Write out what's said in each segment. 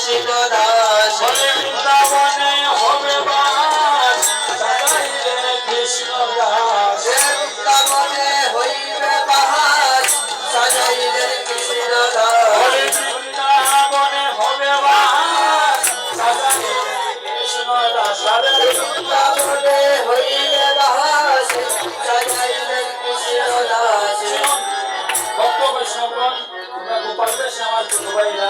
সাজাইলেন দাস বৃন্দাবনে হবে বাস কৃষ্ণ দাস বৃন্দাবনে হইবে বাহার সাজাইলেন কৃষ্ণ দাস বৃন্দাবনে হবে বাস সাজাইলে কৃষ্ণ দাস বৃন্দাবনে হইবে বাহার সাজাইলেন কৃষ্ণ দাস ভক্ত বৈষ্ণবগণ তোমরা গোপাল বেশ আমার ছোট ভাইরা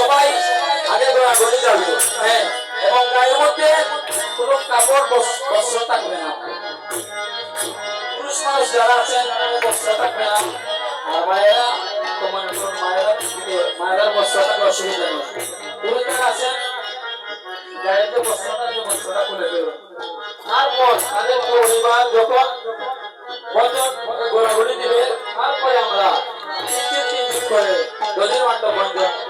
সবাই আগে ধরা করে যাবে। হ্যাঁ এবং গায়ের মধ্যে কোনো কাপড় বস- বস্ত্র থাকবে না। পুরুষ মানুষ যারা আছেন তারা বস্ত্র থাকবে না। আর মায়েরা, তোমার মায়েরা দিকে মায়েরা বস্ত্র থাকলে অসুবিধা নেই। পুরুষ আছেন, গায়ের যে বস্ত্রটা যে বস্ত্রটা খুলে দেবে। তারপর তাদের পরিবার যখন গোড়াগুড়ি দিবে, তারপরে আমরা তিনটি তিনটি করে দলিল মান্ড বন্ধন